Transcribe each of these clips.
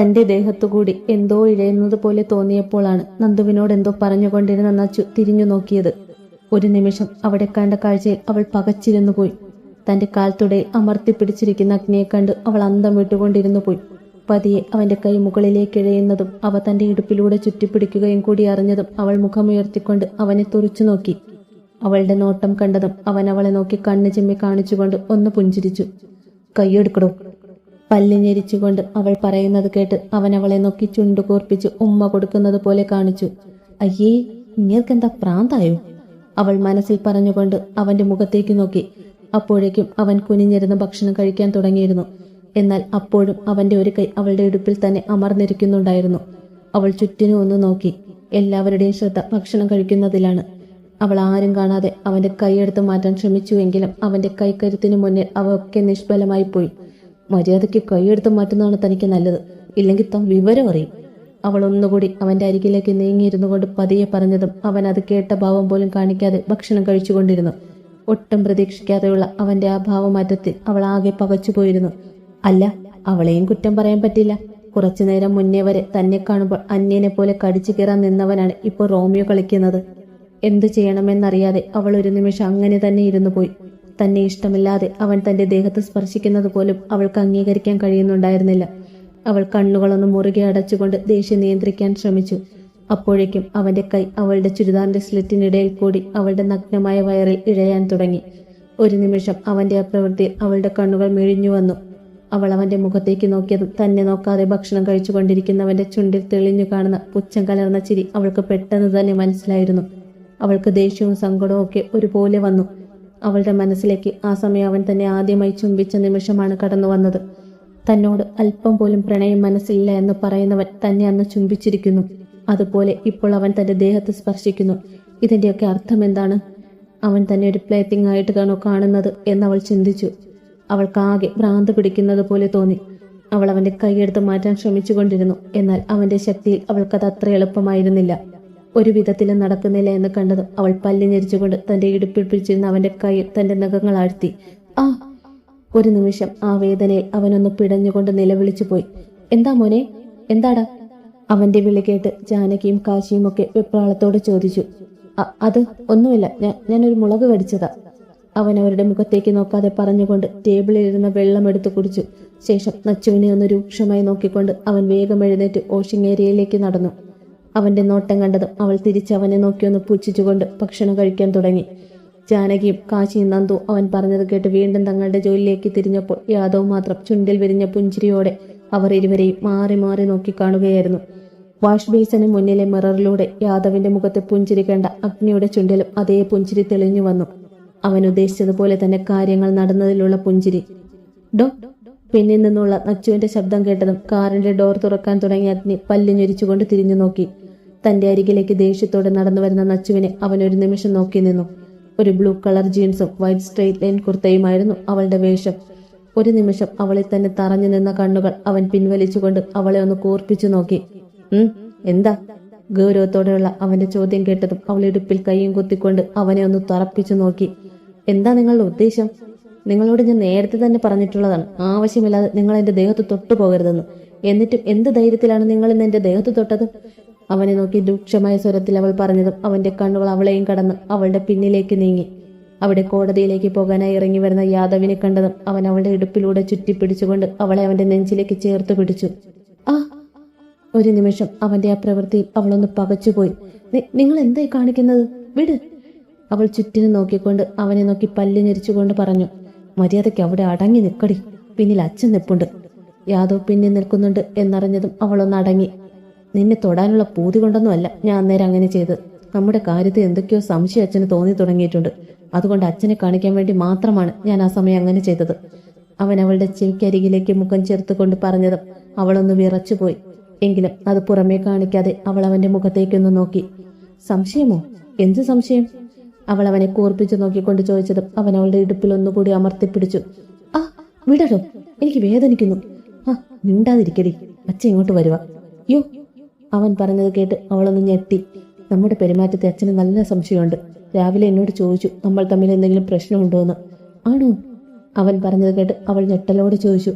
തന്റെ ദേഹത്തുകൂടി എന്തോ ഇഴയുന്നത് പോലെ തോന്നിയപ്പോഴാണ് നന്ദുവിനോട് എന്തോ പറഞ്ഞുകൊണ്ടിരുന്ന നച്ചു തിരിഞ്ഞു നോക്കിയത്. ഒരു നിമിഷം അവിടെ കണ്ട കാഴ്ചയിൽ അവൾ പകച്ചിരുന്നു പോയി. തന്റെ കാൽത്തുടയിൽ അമർത്തി പിടിച്ചിരിക്കുന്ന അഗ്നിയെ കണ്ട് അവൾ അന്തം വിട്ടുകൊണ്ടിരുന്നു പോയി. പതിയെ അവന്റെ കൈ മുകളിലേക്ക് ഇഴയുന്നതും അവ തന്റെ ഇടുപ്പിലൂടെ ചുറ്റിപ്പിടിക്കുകയും കൂടി അറിഞ്ഞതും അവൾ മുഖമുയർത്തിക്കൊണ്ട് അവനെ തുറച്ചു നോക്കി. അവളുടെ നോട്ടം കണ്ടതും അവൻ അവളെ നോക്കി കണ്ണു ചിമ്മി കാണിച്ചുകൊണ്ട് ഒന്ന് പുഞ്ചിരിച്ചു. കൈയെടുക്കടോ പല്ലിഞ്ഞെരിച്ചുകൊണ്ട് അവൾ പറയുന്നത് കേട്ട് അവൻ അവളെ നോക്കി ചുണ്ടു കൂർപ്പിച്ച് ഉമ്മ കൊടുക്കുന്നത് പോലെ കാണിച്ചു. അയ്യേ ഇങ്ങേർക്കെന്താ പ്രാന്തായോ? അവൾ മനസ്സിൽ പറഞ്ഞുകൊണ്ട് അവന്റെ മുഖത്തേക്ക് നോക്കി. അപ്പോഴേക്കും അവൻ കുനിഞ്ഞിരുന്ന് ഭക്ഷണം കഴിക്കാൻ തുടങ്ങിയിരുന്നു. എന്നാൽ അപ്പോഴും അവന്റെ ഒരു കൈ അവളുടെ ഇടുപ്പിൽ തന്നെ അമർന്നിരിക്കുന്നുണ്ടായിരുന്നു. അവൾ ചുറ്റിനും ഒന്ന് നോക്കി. എല്ലാവരുടെയും ശ്രദ്ധ ഭക്ഷണം കഴിക്കുന്നതിലാണ്. അവൾ ആരും കാണാതെ അവന്റെ കൈയെടുത്ത് മാറ്റാൻ ശ്രമിച്ചുവെങ്കിലും അവന്റെ കൈക്കരുത്തിനു മുന്നിൽ അവ ഒക്കെ നിഷ്ഫലമായി പോയി. മര്യാദയ്ക്ക് കൈയെടുത്ത് മാറ്റുന്നതാണ് തനിക്ക് നല്ലത്. ഇല്ലെങ്കിൽ താൻ വിവരം അറിയും. അവൾ ഒന്നുകൂടി അവന്റെ അരികിലേക്ക് നീങ്ങിയിരുന്നു കൊണ്ട് പതിയെ പറഞ്ഞതും അവൻ അത് കേട്ട ഭാവം പോലും കാണിക്കാതെ ഭക്ഷണം കഴിച്ചുകൊണ്ടിരുന്നു. ഒട്ടും പ്രതീക്ഷിക്കാതെയുള്ള അവന്റെ ആ ഭാവമാറ്റത്തിൽ അവൾ ആകെ പകച്ചുപോയിരുന്നു അല്ല അവളെയും കുറ്റം പറയാൻ പറ്റില്ല. കുറച്ചു നേരം മുന്നേ വരെ തന്നെ കാണുമ്പോൾ അന്യനെ പോലെ കടിച്ചു കയറാൻ നിന്നവനാണ് ഇപ്പോൾ റോമിയോ കളിക്കുന്നത്. എന്തു ചെയ്യണമെന്നറിയാതെ അവൾ ഒരു നിമിഷം അങ്ങനെ തന്നെ ഇരുന്നു പോയി. തന്നെ ഇഷ്ടമില്ലാതെ അവൻ തന്റെ ദേഹത്ത് സ്പർശിക്കുന്നത് പോലും അവൾക്ക് അംഗീകരിക്കാൻ കഴിയുന്നുണ്ടായിരുന്നില്ല. അവൾ കണ്ണുകളൊന്ന് മുറുകെ അടച്ചുകൊണ്ട് ദേഷ്യം നിയന്ത്രിക്കാൻ ശ്രമിച്ചു. അപ്പോഴേക്കും അവന്റെ കൈ അവളുടെ ചുരിദാറിന്റെ സ്ലിറ്റിനിടയിൽ കൂടി അവളുടെ നഗ്നമായ വയറിൽ ഇഴയാൻ തുടങ്ങി. ഒരു നിമിഷം അവന്റെ ആ പ്രവൃത്തിയിൽ അവളുടെ കണ്ണുകൾ മെഴിഞ്ഞു വന്നു. അവൾ അവന്റെ മുഖത്തേക്ക് നോക്കിയതും തന്നെ നോക്കാതെ ഭക്ഷണം കഴിച്ചുകൊണ്ടിരിക്കുന്നവന്റെ ചുണ്ടിൽ തെളിഞ്ഞു കാണുന്ന പുച്ഛം കലർന്ന ചിരി അവൾക്ക് പെട്ടെന്ന് തന്നെ മനസ്സിലായിരുന്നു. അവൾക്ക് ദേഷ്യവും സങ്കടവും ഒക്കെ ഒരുപോലെ വന്നു. അവളുടെ മനസ്സിലേക്ക് ആ സമയം അവൻ തന്നെ ആദ്യമായി ചുംബിച്ച നിമിഷമാണ് കടന്നു വന്നത്. തന്നോട് അല്പം പോലും പ്രണയം മനസ്സില്ല എന്ന് പറയുന്നവൻ തന്നെ അന്ന് ചുംബിച്ചിരിക്കുന്നു. അതുപോലെ ഇപ്പോൾ അവൻ തന്റെ ദേഹത്ത് സ്പർശിക്കുന്നു. ഇതിന്റെയൊക്കെ അർത്ഥം എന്താണ്? അവൻ തന്നെ ഒരു പ്ലേറ്റിംഗ് ആയിട്ട് കാണോ കാണുന്നത് എന്ന് അവൾ ചിന്തിച്ചു. അവൾക്കാകെ ഭ്രാന്ത് പിടിക്കുന്നത് പോലെ തോന്നി. അവൾ അവന്റെ കൈയെടുത്ത് മാറ്റാൻ ശ്രമിച്ചുകൊണ്ടിരുന്നു. എന്നാൽ അവന്റെ ശക്തിയിൽ അവൾക്കത് അത്ര എളുപ്പമായിരുന്നില്ല. ഒരു വിധത്തിലും നടക്കുന്നില്ല എന്ന് കണ്ടതും അവൾ പല്ലിഞ്ഞരിച്ചുകൊണ്ട് തന്റെ ഇടുപ്പിൽ പിടിച്ചിരുന്ന അവന്റെ കൈ തന്റെ നഖങ്ങൾ ആഴ്ത്തി. ആ ഒരു നിമിഷം ആ വേദനയിൽ അവനൊന്ന് പിടഞ്ഞുകൊണ്ട് നിലവിളിച്ചു പോയി. എന്താ മോനെ? എന്താടാ? അവന്റെ വിളി കേട്ട് ജാനകിയും കാശിയും ഒക്കെ വെപ്രാളത്തോട് ചോദിച്ചു. അത് ഒന്നുമില്ല. ഞാൻ ഞാനൊരു മുളക് കടിച്ചതാ അവൻ അവരുടെ മുഖത്തേക്ക് നോക്കാതെ പറഞ്ഞുകൊണ്ട് ടേബിളിൽ ഇരുന്ന വെള്ളം എടുത്തു കുടിച്ചു. ശേഷം നച്ചുവിനെ ഒന്ന് രൂക്ഷമായി നോക്കിക്കൊണ്ട് അവൻ വേഗം എഴുന്നേറ്റ് വാഷിംഗ് ഏരിയയിലേക്ക് നടന്നു. അവന്റെ നോട്ടം കണ്ടതും അവൾ തിരിച്ച് അവനെ നോക്കിയൊന്ന് പുച്ഛിച്ചുകൊണ്ട് ഭക്ഷണം കഴിക്കാൻ തുടങ്ങി. ജാനകിയും കാശിയും നന്ദു അവൻ പറഞ്ഞത് കേട്ട് വീണ്ടും തങ്ങളുടെ ജോലിയിലേക്ക് തിരിഞ്ഞപ്പോൾ യാദവ് മാത്രം ചുണ്ടിൽ വിരിഞ്ഞ പുഞ്ചിരിയോടെ അവർ ഇരുവരെയും മാറി മാറി നോക്കിക്കാണുകയായിരുന്നു വാഷ് ബേസിന് മുന്നിലെ മിററിലൂടെ യാദവിന്റെ മുഖത്തെ പുഞ്ചിരി കണ്ട അഗ്നിയുടെ ചുണ്ടിലും അതേ പുഞ്ചിരി തെളിഞ്ഞു വന്നു. അവൻ ഉദ്ദേശിച്ചതുപോലെ തന്നെ കാര്യങ്ങൾ നടന്നതിലുള്ള പുഞ്ചിരി. ഡോ പിന്നിൽ നിന്നുള്ള നച്ചുവിന്റെ ശബ്ദം കേട്ടതും കാറിന്റെ ഡോർ തുറക്കാൻ തുടങ്ങിയ അഗ്നി പല്ലിഞ്ഞൊരിച്ചുകൊണ്ട് തിരിഞ്ഞു നോക്കി. തന്റെ അരികിലേക്ക് ദേഷ്യത്തോടെ നടന്നു വരുന്ന നച്ചുവിനെ അവൻ ഒരു നിമിഷം നോക്കി നിന്നു. ഒരു ബ്ലൂ കളർ ജീൻസും വൈറ്റ് സ്ട്രെയിറ്റ് ലൈൻ കുർത്തയുമായിരുന്നു അവളുടെ വേഷം. ഒരു നിമിഷം അവളെ തന്നെ തറഞ്ഞു നിന്ന കണ്ണുകൾ അവൻ പിൻവലിച്ചുകൊണ്ട് അവളെ ഒന്ന് കൂർപ്പിച്ചു നോക്കി. ഉം എന്താ? ഗൗരവത്തോടെയുള്ള അവന്റെ ചോദ്യം കേട്ടതും അവൾ ഇടുപ്പിൽ കൈയും കുത്തിക്കൊണ്ട് അവനെ ഒന്ന് തറപ്പിച്ചു നോക്കി. എന്താ നിങ്ങളുടെ ഉദ്ദേശം? നിങ്ങളോട് ഞാൻ നേരത്തെ തന്നെ പറഞ്ഞിട്ടുള്ളതാണ്. ആവശ്യമില്ലാതെ നിങ്ങൾ എന്റെ ദേഹത്ത് തൊട്ടു പോകരുതെന്ന് എന്നിട്ടും എന്ത് ധൈര്യത്തിലാണ് നിങ്ങൾ ഇന്ന് എന്റെ ദേഹത്ത് തൊട്ടത്? അവനെ നോക്കി രൂക്ഷമായ സ്വരത്തിൽ അവൾ പറഞ്ഞതും അവന്റെ കണ്ണുകൾ അവളെയും കടന്ന് അവളുടെ പിന്നിലേക്ക് നീങ്ങി. അവിടെ കോടതിയിലേക്ക് പോകാനായി ഇറങ്ങി വരുന്ന യാദവിനെ കണ്ടതും അവൻ അവളുടെ ഇടുപ്പിലൂടെ ചുറ്റിപ്പിടിച്ചുകൊണ്ട് അവളെ അവന്റെ നെഞ്ചിലേക്ക് ചേർത്ത് പിടിച്ചു. ആ ഒരു നിമിഷം. അവന്റെ ആ പ്രവൃത്തിയിൽ അവളൊന്ന് പകച്ചുപോയി. "നി- നിങ്ങൾ എന്തായി കാണിക്കുന്നത്? വിട്. അവൾ ചുറ്റിനു നോക്കിക്കൊണ്ട് അവനെ നോക്കി പല്ല് ഞെരിച്ചുകൊണ്ട് പറഞ്ഞു മര്യാദയ്ക്ക് അവിടെ അടങ്ങി നിൽക്കടി പിന്നിൽ അച്ഛൻ നിൽപ്പുണ്ട് യാദവ് പിന്നിൽ നിൽക്കുന്നുണ്ട് എന്നറിഞ്ഞതും അവളൊന്ന് അടങ്ങി. നിന്നെ തൊടാനുള്ള പൂതി കൊണ്ടൊന്നുമല്ല ഞാൻ അന്നേരം അങ്ങനെ ചെയ്തത്. നമ്മുടെ കാര്യത്തിൽ എന്തൊക്കെയോ സംശയം അച്ഛന് തോന്നി തുടങ്ങിയിട്ടുണ്ട്. അതുകൊണ്ട് അച്ഛനെ കാണിക്കാൻ വേണ്ടി മാത്രമാണ് ഞാൻ ആ സമയം അങ്ങനെ ചെയ്തത്. അവൻ അവളുടെ ചെവിക്കരികിലേക്ക് മുഖം ചേർത്തുകൊണ്ട് പറഞ്ഞതും അവളൊന്ന് വിറച്ചുപോയി. എങ്കിലും അത് പുറമേ കാണിക്കാതെ അവൾ അവന്റെ മുഖത്തേക്കൊന്ന് നോക്കി. സംശയമോ? എന്ത് സംശയം? അവൾ അവനെ കൂർപ്പിച്ചു നോക്കിക്കൊണ്ട് ചോദിച്ചതും അവൻ അവളുടെ ഇടുപ്പിൽ ഒന്നുകൂടി അമർത്തിപ്പിടിച്ചു. ആ വിടടോ. എനിക്ക് വേദനിക്കുന്നു. ആ മിണ്ടാതിരിക്കടി. അച്ഛ ഇങ്ങോട്ട് വരുവാ. യോ അവൻ പറഞ്ഞത് കേട്ട് അവളൊന്ന് ഞെട്ടി. നമ്മുടെ പെരുമാറ്റത്തെ അച്ഛന് നല്ല സംശയമുണ്ട്. രാവിലെ എന്നോട് ചോദിച്ചു നമ്മൾ തമ്മിൽ എന്തെങ്കിലും പ്രശ്നമുണ്ടോ എന്ന് ആണോ? അവൻ പറഞ്ഞത് കേട്ട് അവൾ ഞെട്ടലോട് ചോദിച്ചു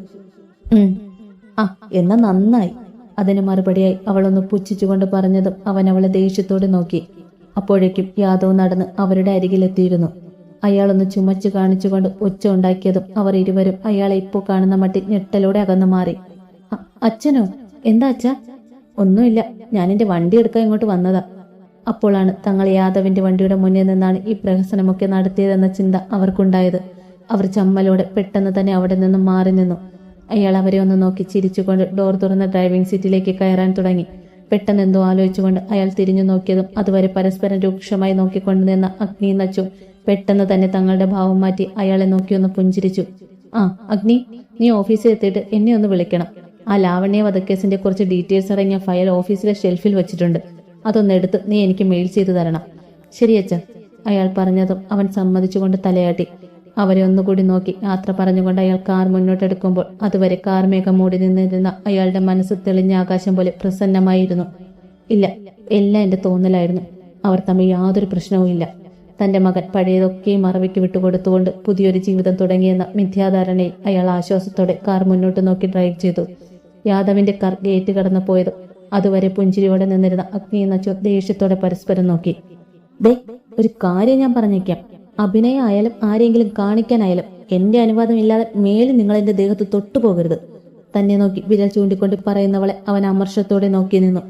ആ എന്നാ നന്നായി. അതിന് മറുപടിയായി അവളൊന്ന് പുച്ഛിച്ചുകൊണ്ട് പറഞ്ഞതും അവൻ അവളെ ദേഷ്യത്തോടെ നോക്കി. അപ്പോഴേക്കും യാദവ് നടന്ന് അവരുടെ അരികിലെത്തിയിരുന്നു. അയാളൊന്ന് ചുമച്ചു കാണിച്ചുകൊണ്ട് ഒച്ച ഉണ്ടാക്കിയതും അവർ ഇരുവരും അയാളെ ഇപ്പോൾ കാണുന്ന മട്ടിൽ ഞെട്ടലോടെ അകന്നു മാറി. അച്ഛനോ? എന്താ അച്ഛ? ഒന്നുമില്ല. ഞാൻ എന്റെ വണ്ടി എടുക്കാൻ ഇങ്ങോട്ട് വന്നതാ. അപ്പോഴാണ് തങ്ങൾ യാദവിന്റെ വണ്ടിയുടെ മുന്നിൽ നിന്നാണ് ഈ പ്രഹസനമൊക്കെ നടത്തിയതെന്ന ചിന്ത അവർക്കുണ്ടായത്. അവർ ചമ്മലോടെ പെട്ടെന്ന് തന്നെ അവിടെ നിന്നും മാറി നിന്നു. അയാൾ അവരെ ഒന്ന് നോക്കി ചിരിച്ചുകൊണ്ട് ഡോർ തുറന്ന ഡ്രൈവിംഗ് സീറ്റിലേക്ക് കയറാൻ തുടങ്ങി. പെട്ടെന്ന് എന്തോ ആലോചിച്ചുകൊണ്ട് അയാൾ തിരിഞ്ഞു നോക്കിയതും അതുവരെ പരസ്പരം രൂക്ഷമായി നോക്കിക്കൊണ്ട് നിന്ന അഗ്നി നച്ചു പെട്ടെന്ന് തന്നെ തങ്ങളുടെ ഭാവം മാറ്റി അയാളെ നോക്കിയൊന്ന് പുഞ്ചിരിച്ചു. ആ അഗ്നി നീ ഓഫീസിൽ എത്തിയിട്ട് എന്നെ ഒന്ന് വിളിക്കണം. ആ ലാവണ്യ വധക്കേസിന്റെ കുറച്ച് ഡീറ്റെയിൽസ് അടങ്ങിയ ഫയൽ ഓഫീസിലെ ഷെൽഫിൽ വെച്ചിട്ടുണ്ട്. അതൊന്ന് എടുത്ത് നീ എനിക്ക് മെയിൽ ചെയ്തു തരണം. ശരിയച്ച അയാൾ പറഞ്ഞതും അവൻ സമ്മതിച്ചുകൊണ്ട് തലയാട്ടി. അവരെ ഒന്നുകൂടി നോക്കി. യാത്ര പറഞ്ഞുകൊണ്ട് അയാൾ കാർ മുന്നോട്ടെടുക്കുമ്പോൾ അതുവരെ കാർ മേഘം മൂടി നിന്നിരുന്ന അയാളുടെ മനസ്സ് തെളിഞ്ഞ ആകാശം പോലെ പ്രസന്നമായിരുന്നു. ഇല്ല എല്ലാം എന്റെ തോന്നലായിരുന്നു. അവർ തമ്മിൽ യാതൊരു പ്രശ്നവും ഇല്ല. തന്റെ മകൻ പഴയതൊക്കെ മറവിക്ക് വിട്ടുകൊടുത്തുകൊണ്ട് പുതിയൊരു ജീവിതം തുടങ്ങിയെന്ന മിഥ്യാധാരണയിൽ അയാൾ ആശ്വാസത്തോടെ കാർ മുന്നോട്ട് നോക്കി ഡ്രൈവ് ചെയ്തു. യാദവിന്റെ കാർ ഗേറ്റ് കടന്നു പോയത്. അതുവരെ പുഞ്ചിരിയോടെ നിന്നിരുന്ന അഗ്നി നച്ചു ദേഷ്യത്തോടെ പരസ്പരം നോക്കി. ദേ ഒരു കാര്യം ഞാൻ പറഞ്ഞേക്കാം. അഭിനയം ആയാലും ആരെങ്കിലും കാണിക്കാനായാലും എന്റെ അനുവാദം ഇല്ലാതെ മേലും നിങ്ങൾ എന്റെ ദേഹത്ത് തൊട്ടുപോകരുത് തന്നെ നോക്കി വിരൽ ചൂണ്ടിക്കൊണ്ട് പറയുന്നവളെ അവൻ അമർഷത്തോടെ നോക്കി നിന്നു.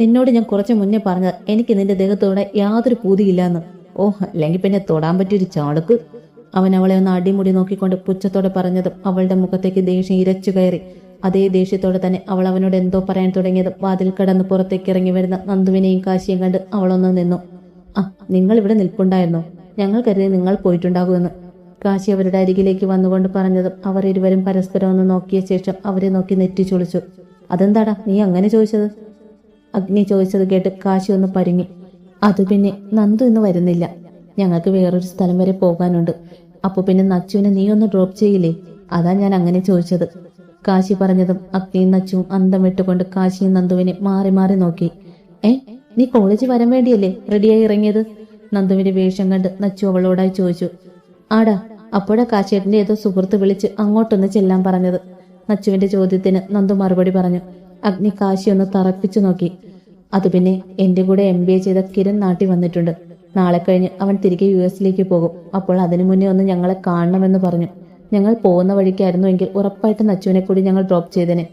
നിന്നോട് ഞാൻ കുറച്ചു മുന്നേ പറഞ്ഞത് എനിക്ക് നിന്റെ ദേഹത്തോടെ യാതൊരു പൂതിയില്ലാന്ന്. ഓ അല്ലെങ്കിൽ പിന്നെ തൊടാൻ പറ്റിയൊരു ചാടുക്ക് അവൻ അവളെ ഒന്ന് അടിമുടി നോക്കിക്കൊണ്ട് പുച്ഛത്തോടെ പറഞ്ഞതും അവളുടെ മുഖത്തേക്ക് ദേഷ്യം ഇരച്ചു കയറി. അതേ ദേഷ്യത്തോടെ തന്നെ അവൾ അവനോട് എന്തോ പറയാൻ തുടങ്ങിയതും വാതിൽ കടന്ന് പുറത്തേക്ക് ഇറങ്ങി വരുന്ന നന്ദുവിനെയും കാശിയും കണ്ട് അവളൊന്ന് നിന്നു. ആ നിങ്ങൾ ഇവിടെ നിൽപ്പുണ്ടായിരുന്നോ? ഞങ്ങൾ കരുതി നിങ്ങൾ പോയിട്ടുണ്ടാകുമെന്ന്. കാശി അവരുടെ അരികിലേക്ക് വന്നുകൊണ്ട് പറഞ്ഞതും അവർ ഇരുവരും പരസ്പരം ഒന്ന് നോക്കിയ ശേഷം അവരെ നോക്കി നെറ്റി ചൊളിച്ചു അതെന്താടാ നീ അങ്ങനെ ചോദിച്ചത്? അഗ്നി ചോദിച്ചത് കേട്ട് കാശി ഒന്ന് പരുങ്ങി. അത് പിന്നെ നന്ദു ഇന്ന് വരുന്നില്ല. ഞങ്ങൾക്ക് വേറൊരു സ്ഥലം വരെ പോകാനുണ്ട്. അപ്പോൾ പിന്നെ നച്ചുവിനെ നീ ഒന്ന് ഡ്രോപ്പ് ചെയ്യില്ലേ? അതാ ഞാൻ അങ്ങനെ ചോദിച്ചത്. കാശി പറഞ്ഞതും അഗ്നിയും നച്ചുവും അന്തം വിട്ടുകൊണ്ട് കാശിയും നന്ദുവിനെ മാറി മാറി നോക്കി. ഏ നീ കോളേജ് വരാൻ വേണ്ടിയല്ലേ റെഡിയായി ഇറങ്ങിയത്? നന്ദുവിന്റെ വേഷം കണ്ട് നച്ചു അവളോടായി ചോദിച്ചു. ആടാ അപ്പോഴാ കാശേട്ടന്റെ ഏതോ സുഹൃത്ത് വിളിച്ച് അങ്ങോട്ടൊന്ന് ചെല്ലാൻ പറഞ്ഞത്. നച്ചുവിന്റെ ചോദ്യത്തിന് നന്ദു മറുപടി പറഞ്ഞു. അഗ്നി കാശി ഒന്ന് തറപ്പിച്ചു നോക്കി. അത് പിന്നെ എന്റെ കൂടെ എം ബി എ ചെയ്ത കിരൺ നാട്ടി വന്നിട്ടുണ്ട്. നാളെ കഴിഞ്ഞ് അവൻ തിരികെ യു എസിലേക്ക് പോകും. അപ്പോൾ അതിനു മുന്നേ ഒന്ന് ഞങ്ങളെ കാണണമെന്ന് പറഞ്ഞു. ഞങ്ങൾ പോകുന്ന വഴിക്കായിരുന്നു എങ്കിൽ ഉറപ്പായിട്ട് നച്ചുവിനെ കൂടി ഞങ്ങൾ ഡ്രോപ്പ് ചെയ്തേനെ.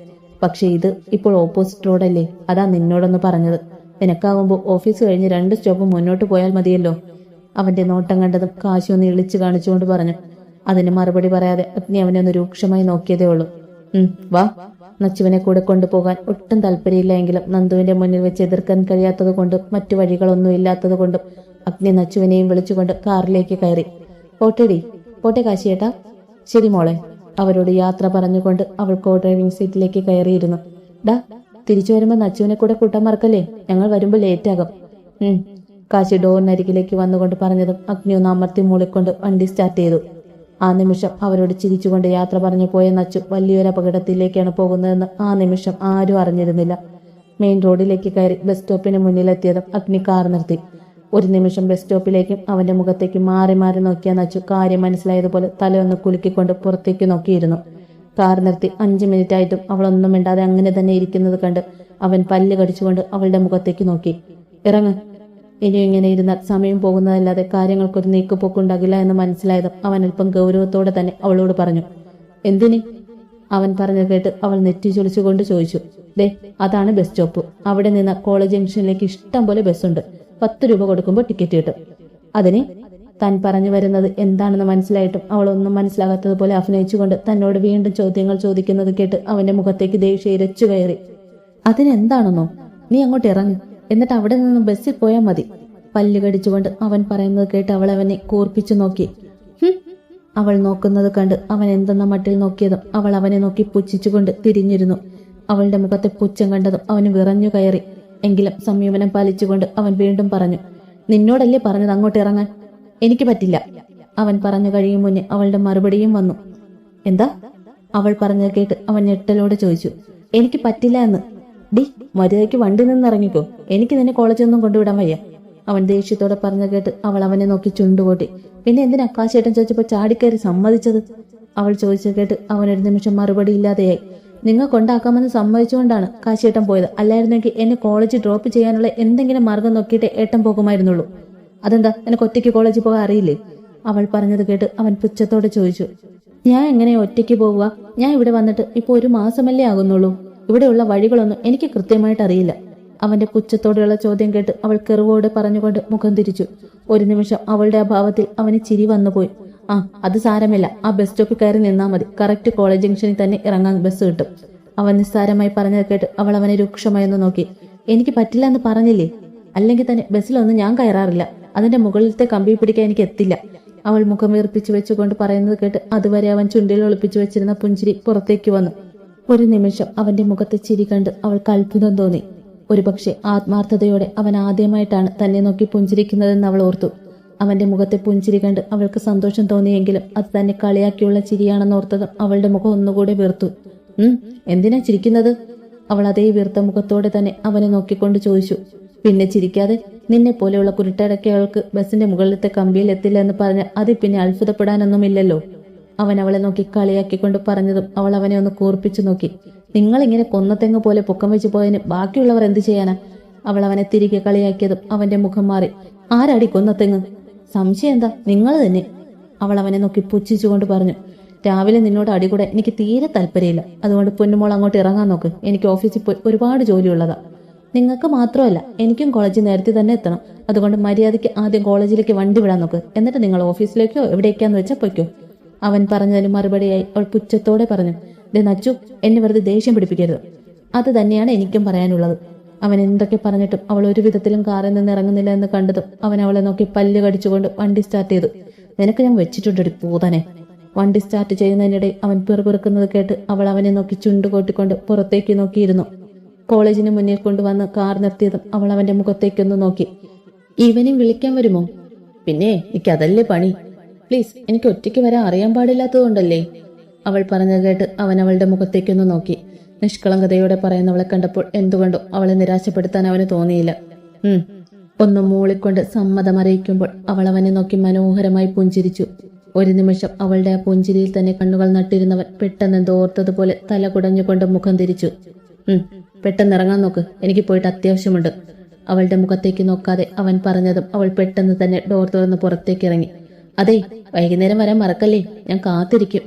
പക്ഷേ ഇത് ഇപ്പോൾ ഓപ്പോസിറ്റ് റോഡല്ലേ അതാ നിന്നോടൊന്ന് പറഞ്ഞത്. നിനക്കാകുമ്പോൾ ഓഫീസ് കഴിഞ്ഞ് രണ്ട് സ്റ്റോപ്പ് മുന്നോട്ട് പോയാൽ മതിയല്ലോ. അവന്റെ നോട്ടം കണ്ടതും കാശി ഒന്ന് ഇളിച്ചു കാണിച്ചുകൊണ്ട് പറഞ്ഞു. അതിന് മറുപടി പറയാതെ അഗ്നി അവനെ ഒന്ന് രൂക്ഷമായി നോക്കിയതേ ഉള്ളൂ. ഉം വാ. നച്ചുവിനെ കൂടെ കൊണ്ടുപോകാൻ ഒട്ടും താല്പര്യമില്ല എങ്കിലും നന്ദുവിന്റെ മുന്നിൽ വെച്ച് എതിർക്കാൻ കഴിയാത്തത് കൊണ്ടും മറ്റു വഴികളൊന്നും ഇല്ലാത്തത് കൊണ്ടും അഗ്നി നച്ചുവിനെയും വിളിച്ചുകൊണ്ട് കാറിലേക്ക് കയറി. പോട്ടെടി. പോട്ടെ കാശിയേട്ടാ. ശരി മോളെ. അവരോട് യാത്ര പറഞ്ഞുകൊണ്ട് അവൾ കോ ഡ്രൈവിംഗ് സീറ്റിലേക്ക് കയറിയിരുന്നു. ഡാ തിരിച്ചു വരുമ്പോ നച്ചുവിനെ കൂടെ കൂട്ടാൻ മറക്കല്ലേ? ഞങ്ങൾ വരുമ്പോ ലേറ്റ് ആകും. ഉം. കാശി ഡോറിനരികിലേക്ക് വന്നുകൊണ്ട് പറഞ്ഞതും അഗ്നി ഒന്ന് അമർത്തി മൂളിക്കൊണ്ട് വണ്ടി സ്റ്റാർട്ട് ചെയ്തു. ആ നിമിഷം അവരോട് ചിരിച്ചുകൊണ്ട് യാത്ര പറഞ്ഞു പോയ നച്ചു വലിയൊരു അപകടത്തിലേക്കാണ് പോകുന്നതെന്ന് ആ നിമിഷം ആരും അറിഞ്ഞിരുന്നില്ല. മെയിൻ റോഡിലേക്ക് കയറി ബസ് സ്റ്റോപ്പിന് മുന്നിലെത്തിയതും അഗ്നി കാർ നിർത്തി. ഒരു നിമിഷം ബസ് സ്റ്റോപ്പിലേക്കും അവന്റെ മുഖത്തേക്ക് മാറി മാറി നോക്കിയ നച്ചു കാര്യം മനസ്സിലായതുപോലെ തലയൊന്ന് കുലുക്കിക്കൊണ്ട് പുറത്തേക്ക് നോക്കിയിരുന്നു. കാർ നിർത്തി അഞ്ചു മിനിറ്റ് ആയിട്ടും അവളൊന്നും മിണ്ടാതെ അങ്ങനെ തന്നെ ഇരിക്കുന്നത് കണ്ട് അവൻ പല്ല് കടിച്ചുകൊണ്ട് അവളുടെ മുഖത്തേക്ക് നോക്കി. ഇറങ്ങ്. ഇനി ഇങ്ങനെ ഇരുന്നാൽ സമയം പോകുന്നതല്ലാതെ കാര്യങ്ങൾക്കൊരു നീക്കുപോക്കുണ്ടാകില്ല എന്ന് മനസ്സിലായതും അവൻ അല്പം ഗൗരവത്തോടെ തന്നെ അവളോട് പറഞ്ഞു. എന്തിന്? അവൻ പറഞ്ഞു കേട്ട് അവൾ നെറ്റി ചൊളിച്ചുകൊണ്ട് ചോദിച്ചു. ദേ അതാണ് ബസ് സ്റ്റോപ്പ് അവിടെ നിന്ന് കോളേജ് ജംഗ്ഷനിലേക്ക് ഇഷ്ടം പോലെ ബസ്സുണ്ട് പത്ത് രൂപ കൊടുക്കുമ്പോൾ ടിക്കറ്റ് കിട്ടും. അതിന് താൻ പറഞ്ഞു വരുന്നത് എന്താണെന്ന് മനസ്സിലായിട്ടും അവളൊന്നും മനസ്സിലാകാത്തതുപോലെ അഭിനയിച്ചുകൊണ്ട് തന്നോട് വീണ്ടും ചോദ്യങ്ങൾ ചോദിക്കുന്നത് കേട്ട് അവന്റെ മുഖത്തേക്ക് ദേഷ്യം ഇരച്ചു കയറി. അതിനെന്താണെന്നോ? നീ അങ്ങോട്ട് ഇറങ്ങി. എന്നിട്ട് അവിടെ നിന്ന് ബസ്സിൽ പോയാൽ മതി. പല്ല് കടിച്ചുകൊണ്ട് അവൻ പറയുന്നത് കേട്ട് അവൾ അവനെ കൂർപ്പിച്ചു നോക്കി. അവൾ നോക്കുന്നത് കണ്ട് അവൻ എന്തെന്ന മട്ടിൽ നോക്കിയതും അവൾ അവനെ നോക്കി പുച്ഛിച്ചുകൊണ്ട് തിരിഞ്ഞിരുന്നു. അവളുടെ മുഖത്തെ പുച്ഛം കണ്ടതും അവന് വിറഞ്ഞു കയറി. എങ്കിലും സംയമനം പാലിച്ചുകൊണ്ട് അവൻ വീണ്ടും പറഞ്ഞു നിന്നോടല്ലേ പറഞ്ഞത് അങ്ങോട്ട് ഇറങ്ങാൻ? എനിക്ക് പറ്റില്ല. അവൻ പറഞ്ഞു കഴിയും മുന്നേ അവളുടെ മറുപടിയും വന്നു എന്താ? അവൾ പറഞ്ഞത് കേട്ട് അവൻ ഞെട്ടലോടെ ചോദിച്ചു എനിക്ക് പറ്റില്ല എന്ന്. ഡി മര്യാദയ്ക്ക് വണ്ടി നിന്ന് ഇറങ്ങിക്കോ എനിക്ക് നിന്നെ കോളേജൊന്നും കൊണ്ടുവിടാൻ വയ്യ. അവൻ ദേഷ്യത്തോടെ പറഞ്ഞു കേട്ട് അവൾ അവനെ നോക്കി ചുണ്ടുകൂട്ടി പിന്നെ എന്തിനാ കാശേട്ടൻ ചോദിച്ചപ്പോൾ ചാടിക്കയറി സമ്മതിച്ചത്? അവൾ ചോദിച്ചു കേട്ട് അവൻ ഒരു നിമിഷം മറുപടി ഇല്ലാതെയായി. നിങ്ങൾ കൊണ്ടാക്കാമെന്ന് സമ്മതിച്ചുകൊണ്ടാണ് കാശിയേട്ടൻ പോയത്. അല്ലായിരുന്നെങ്കിൽ എന്നെ കോളേജ് ഡ്രോപ്പ് ചെയ്യാനുള്ള എന്തെങ്കിലും മാർഗം നോക്കിയിട്ട് ഏട്ടൻ പോകുമായിരുന്നുള്ളൂ. അതെന്താ? എനിക്ക് ഒറ്റയ്ക്ക് കോളേജിൽ പോകാൻ അറിയില്ലേ? അവൾ പറഞ്ഞത് കേട്ട് അവൻ പുച്ഛത്തോടെ ചോദിച്ചു. ഞാൻ എങ്ങനെ ഒറ്റയ്ക്ക് പോവുക? ഞാൻ ഇവിടെ വന്നിട്ട് ഇപ്പോൾ ഒരു മാസമല്ലേ ആകുന്നുള്ളൂ. ഇവിടെയുള്ള വഴികളൊന്നും എനിക്ക് കൃത്യമായിട്ട് അറിയില്ല. അവന്റെ പുച്ഛത്തോടെയുള്ള ചോദ്യം കേട്ട് അവൾ കെറുവോടെ പറഞ്ഞുകൊണ്ട് മുഖം തിരിച്ചു. ഒരു നിമിഷം അവളുടെ അഭാവത്തിൽ അവന് ചിരി വന്നുപോയി. ആ അത് സാരമില്ല. ആ ബസ് സ്റ്റോപ്പിൽ കയറി നിന്നാൽ മതി. കറക്റ്റ് കോളേജ് ജംഗ്ഷനിൽ തന്നെ ഇറങ്ങാൻ ബസ് കിട്ടും. അവൻ നിസ്സാരമായി പറഞ്ഞത് കേട്ട് അവൾ അവനെ രൂക്ഷമായൊന്ന് നോക്കി. എനിക്ക് പറ്റില്ല എന്ന് പറഞ്ഞില്ലേ? അല്ലെങ്കിൽ തന്നെ ബസ്സിലൊന്നും ഞാൻ കയറാറില്ല. അതിന്റെ മുകളിലത്തെ കമ്പി പിടിക്കാൻ എനിക്ക് എത്തില്ല. അവൾ മുഖം വീർപ്പിച്ചു വെച്ചുകൊണ്ട് പറയുന്നത് കേട്ട് അതുവരെ അവൻ ചുണ്ടിൽ ഒളിപ്പിച്ചു വെച്ചിരുന്ന പുഞ്ചിരി പുറത്തേക്ക് വന്നു. ഒരു നിമിഷം അവന്റെ മുഖത്തെ ചിരി കണ്ട് അവൾക്ക് അത്ഭുതം തോന്നി. ഒരുപക്ഷെ ആത്മാർത്ഥതയോടെ അവൻ ആദ്യമായിട്ടാണ് തന്നെ നോക്കി പുഞ്ചിരിക്കുന്നതെന്ന് അവൾ ഓർത്തു. അവന്റെ മുഖത്തെ പുഞ്ചിരി കണ്ട് അവൾക്ക് സന്തോഷം തോന്നിയെങ്കിലും അത് തന്നെ കളിയാക്കിയുള്ള ചിരിയാണെന്നോർത്തതും അവളുടെ മുഖം ഒന്നുകൂടെ വീർത്തു. ഉം എന്തിനാ ചിരിക്കുന്നത്? അവൾ അതേ വീർത്ത മുഖത്തോടെ തന്നെ അവനെ നോക്കിക്കൊണ്ട് ചോദിച്ചു. പിന്നെ ചിരിക്കാതെ? നിന്നെ പോലെയുള്ള കുരുട്ടടക്കയാൾക്ക് ബസിന്റെ മുകളിലത്തെ കമ്പിയിൽ എത്തില്ല എന്ന് പറഞ്ഞ് അതിൽ പിന്നെ അത്ഭുതപ്പെടാനൊന്നുമില്ലല്ലോ. അവൻ അവളെ നോക്കി കളിയാക്കിക്കൊണ്ട് പറഞ്ഞതും അവൾ അവനെ ഒന്ന് കൂർപ്പിച്ചു നോക്കി. നിങ്ങൾ ഇങ്ങനെ കൊന്നത്തെങ്ങ് പോലെ പൊക്കം വെച്ച് പോയതിന് ബാക്കിയുള്ളവർ എന്ത് ചെയ്യാനാ? അവൾ അവനെ തിരികെ കളിയാക്കിയതും അവന്റെ മുഖം മാറി. ആരാടി കൊന്നത്തെങ്ങ് സംശയം എന്താ? നിങ്ങൾ തന്നെ. അവൾ അവനെ നോക്കി പുച്ഛിച്ചുകൊണ്ട് പറഞ്ഞു രാവിലെ നിന്നോട് അടികൂടെ എനിക്ക് തീരെ താല്പര്യമില്ല. അതുകൊണ്ട് പൊന്നുമോൾ അങ്ങോട്ട് ഇറങ്ങാൻ നോക്ക്. എനിക്ക് ഓഫീസിൽ പോയി ഒരുപാട് ജോലിയുള്ളതാ. നിങ്ങൾക്ക് മാത്രമല്ല എനിക്കും കോളേജിൽ നേരത്തെ തന്നെ എത്തണം. അതുകൊണ്ട് മര്യാദയ്ക്ക് ആദ്യം കോളേജിലേക്ക് വണ്ടി വിടാൻ നോക്ക്. എന്നിട്ട് നിങ്ങൾ ഓഫീസിലേക്കോ എവിടേക്കാന്ന് വെച്ചാൽ പൊയ്ക്കോ. അവൻ പറഞ്ഞതിന് മറുപടിയായി അവൾ പുച്ഛത്തോടെ പറഞ്ഞു ദേ നച്ചു എന്നെ വെറുതെ ദേഷ്യം പിടിപ്പിക്കരുത്. അത് തന്നെയാണ് എനിക്കും പറയാനുള്ളത്. അവൻ എന്തൊക്കെ പറഞ്ഞിട്ടും അവൾ ഒരു വിധത്തിലും കാറിൽ നിന്ന് ഇറങ്ങുന്നില്ല എന്ന് കണ്ടതും അവൻ അവളെ നോക്കി പല്ല് കടിച്ചുകൊണ്ട് വണ്ടി സ്റ്റാർട്ട് ചെയ്തു. നിനക്ക് ഞാൻ വെച്ചിട്ടുണ്ടടി പൂതനെ. വണ്ടി സ്റ്റാർട്ട് ചെയ്യുന്നതിനിടെ അവൻ പിറുപിറുക്കുന്നത് കേട്ട് അവൾ അവനെ നോക്കി ചുണ്ടുകൊട്ടിക്കൊണ്ട് പുറത്തേക്ക് നോക്കിയിരുന്നു. കോളേജിന് മുന്നിൽ കൊണ്ടുവന്ന് കാർ നിർത്തിയതും അവൾ അവന്റെ മുഖത്തേക്കൊന്ന് നോക്കി. ഇവനെ വിളിക്കാൻ വരുമോ? പിന്നെ എനിക്ക് അതല്ലേ പണി. പ്ലീസ് എനിക്ക് ഒറ്റയ്ക്ക് വരാൻ അറിയാൻ പാടില്ലാത്തതുകൊണ്ടല്ലേ. അവൾ പറഞ്ഞത് കേട്ട് അവൻ അവളുടെ മുഖത്തേക്കൊന്ന് നോക്കി. നിഷ്കളങ്കതയോടെ പറയുന്നവളെ കണ്ടപ്പോൾ എന്തുകൊണ്ടോ അവളെ നിരാശപ്പെടുത്താൻ അവന് തോന്നിയില്ല. ഉം. ഒന്ന് മൂളിക്കൊണ്ട് സമ്മതം അറിയിക്കുമ്പോൾ അവൾ അവനെ നോക്കി മനോഹരമായി പുഞ്ചിരിച്ചു. ഒരു നിമിഷം അവളുടെ ആ പുഞ്ചിരിയിൽ തന്നെ കണ്ണുകൾ നട്ടിരുന്നവൻ പെട്ടെന്ന് എന്തോ ഓർത്തതുപോലെ തല കുടഞ്ഞുകൊണ്ട് മുഖം തിരിച്ചു. ഉം. പെട്ടെന്ന് ഇറങ്ങാൻ നോക്ക്. എനിക്ക് പോയിട്ട് അത്യാവശ്യമുണ്ട്. അവളുടെ മുഖത്തേക്ക് നോക്കാതെ അവൻ പറഞ്ഞതും അവൾ പെട്ടെന്ന് തന്നെ ഡോർ തുറന്ന് പുറത്തേക്ക് ഇറങ്ങി. അതെ വൈകുന്നേരം വരാൻ മറക്കല്ലേ? ഞാൻ കാത്തിരിക്കും.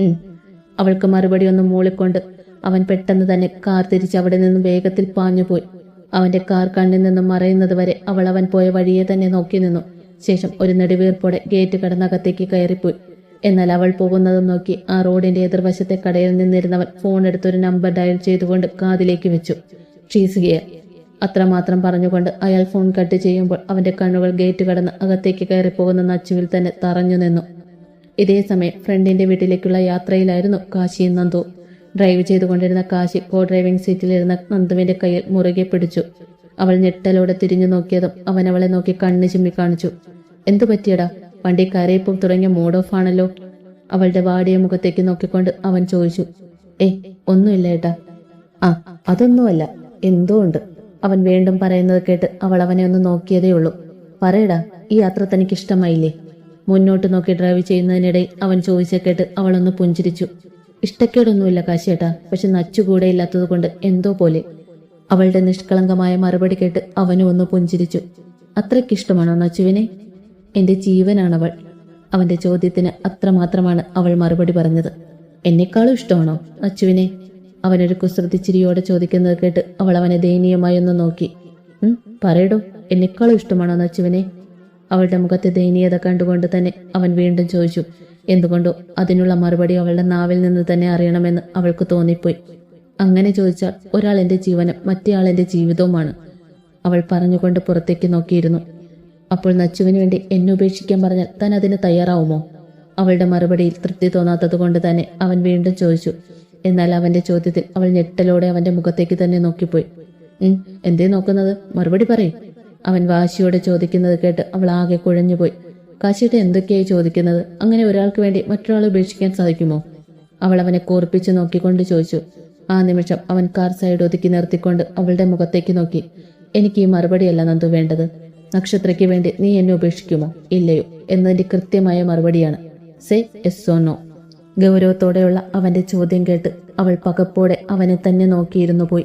ഉം. അവൾക്ക് മറുപടി ഒന്ന് മൂളിക്കൊണ്ട് അവൻ പെട്ടെന്ന് തന്നെ കാർ തിരിച്ച് അവിടെ നിന്ന് വേഗത്തിൽ പാഞ്ഞുപോയി. അവന്റെ കാർ കണ്ണിൽ നിന്നും മറയുന്നത് വരെ അവൾ അവൻ പോയ വഴിയെ തന്നെ നോക്കി നിന്നു. ശേഷം ഒരു നെടുവീർപ്പോടെ ഗേറ്റ് കടന്നകത്തേക്ക് കയറിപ്പോയി. എന്നാൽ അവൾ പോകുന്നതും നോക്കി ആ റോഡിന്റെ എതിർവശത്തെ കടയിൽ നിന്നിരുന്നവൻ ഫോൺ എടുത്തൊരു നമ്പർ ഡയൽ ചെയ്തുകൊണ്ട് കാതിലേക്ക് വെച്ചു. ഷീസുകയ അത്രമാത്രം പറഞ്ഞുകൊണ്ട് അയാൾ ഫോൺ കട്ട് ചെയ്യുമ്പോൾ അവന്റെ കണ്ണുകൾ ഗേറ്റ് കടന്ന് അകത്തേക്ക് കയറിപ്പോകുന്ന നച്ചുവിൽ തന്നെ തറഞ്ഞു നിന്നു. ഇതേ സമയം ഫ്രണ്ടിന്റെ വീട്ടിലേക്കുള്ള യാത്രയിലായിരുന്നു കാശിയും നന്ദു. ഡ്രൈവ് ചെയ്തുകൊണ്ടിരുന്ന കാശി കോ ഡ്രൈവിംഗ് സീറ്റിലിരുന്ന നന്ദുവിന്റെ കയ്യിൽ മുറുകെ പിടിച്ചു. അവൾ ഞെട്ടലോടെ തിരിഞ്ഞു നോക്കിയതും അവൻ അവളെ നോക്കി കണ്ണു ചിമ്മി കാണിച്ചു. എന്തു പറ്റിയടാ? വണ്ടി കരയിപ്പും തുടങ്ങിയ മൂഡ് ഓഫ് ആണല്ലോ. അവളുടെ വാടിയ മുഖത്തേക്ക് നോക്കിക്കൊണ്ട് അവൻ ചോദിച്ചു. ഏ ഒന്നുമില്ല ഏട്ടാ. ആ അതൊന്നുമല്ല. എന്തോ ഉണ്ട്. അവൻ വീണ്ടും പറയുന്നത് കേട്ട് അവൾ അവനെ ഒന്ന് നോക്കിയതേ ഉള്ളൂ. പറയടാ ഈ യാത്ര തനിക്ക് ഇഷ്ടമായില്ലേ മുന്നോട്ട് നോക്കി ഡ്രൈവ് ചെയ്യുന്നതിനിടയിൽ അവൻ ചോദിച്ച കേട്ട് അവളൊന്ന് പുഞ്ചിരിച്ചു. ഇഷ്ടക്കേടൊന്നുമില്ല കാശിയേട്ടാ. പക്ഷെ നച്ചുകൂടെ ഇല്ലാത്തത് കൊണ്ട് എന്തോ പോലെ. അവളുടെ നിഷ്കളങ്കമായ മറുപടി കേട്ട് അവനും ഒന്ന് പുഞ്ചിരിച്ചു. അത്രയ്ക്കിഷ്ടമാണോ നച്ചുവിനെ? എന്റെ ജീവനാണവൾ. അവന്റെ ചോദ്യത്തിന് അത്രമാത്രമാണ് അവൾ മറുപടി പറഞ്ഞത്. എന്നെക്കാളും ഇഷ്ടമാണോ നച്ചുവിനെ? അവനൊരു കുസൃതിച്ചിരിയോടെ ചോദിക്കുന്നത് കേട്ട് അവൾ അവനെ ദയനീയമായി ഒന്ന് നോക്കി. പറയടോ എന്നെക്കാളും ഇഷ്ടമാണോ നച്ചുവിനെ? അവളുടെ മുഖത്തെ ദയനീയത കണ്ടുകൊണ്ട് തന്നെ അവൻ വീണ്ടും ചോദിച്ചു. എന്തുകൊണ്ടോ അതിനുള്ള മറുപടി അവളുടെ നാവിൽ നിന്ന് തന്നെ അറിയണമെന്ന് അവൾക്ക് തോന്നിപ്പോയി. അങ്ങനെ ചോദിച്ചാൽ ഒരാൾ എന്റെ ജീവനും മറ്റേയാൾ എന്റെ ജീവിതവുമാണ്. അവൾ പറഞ്ഞുകൊണ്ട് പുറത്തേക്ക് നോക്കിയിരുന്നു. അപ്പോൾ നച്ചുവിന് വേണ്ടി എന്നെ ഉപേക്ഷിക്കാൻ പറഞ്ഞാൽ താൻ അതിന് തയ്യാറാവുമോ? അവളുടെ മറുപടിയിൽ തൃപ്തി തോന്നാത്തത് കൊണ്ട് തന്നെ അവൻ വീണ്ടും ചോദിച്ചു. എന്നാൽ അവന്റെ ചോദ്യത്തിൽ അവൾ ഞെട്ടലോടെ അവന്റെ മുഖത്തേക്ക് തന്നെ നോക്കിപ്പോയി. എന്തേ നോക്കുന്നത്? മറുപടി പറയും. അവൻ വാശിയോടെ ചോദിക്കുന്നത് കേട്ട് അവൾ ആകെ കുഴഞ്ഞുപോയി. കാശിയുടെ എന്തൊക്കെയായി ചോദിക്കുന്നത്? അങ്ങനെ ഒരാൾക്ക് വേണ്ടി മറ്റൊരാളെ ഉപേക്ഷിക്കാൻ സാധിക്കുമോ? അവൾ അവനെ കോർപ്പിച്ച് നോക്കിക്കൊണ്ട് ചോദിച്ചു. ആ നിമിഷം അവൻ കാർ സൈഡ് ഒതുക്കി നിർത്തിക്കൊണ്ട് അവളുടെ മുഖത്തേക്ക് നോക്കി. എനിക്ക് ഈ മറുപടിയല്ല നന്ദു വേണ്ടത്. നക്ഷത്രയ്ക്ക് വേണ്ടി നീ എന്നെ ഉപേക്ഷിക്കുമോ? ഇല്ലയോ. എന്നതിന്റെ കൃത്യമായ മറുപടിയാണ്. സെ എസ് ഓ നോ ഗൗരവത്തോടെയുള്ള അവന്റെ ചോദ്യം കേട്ട് അവൾ പകപ്പോടെ അവനെ തന്നെ നോക്കിയിരുന്നു പോയി.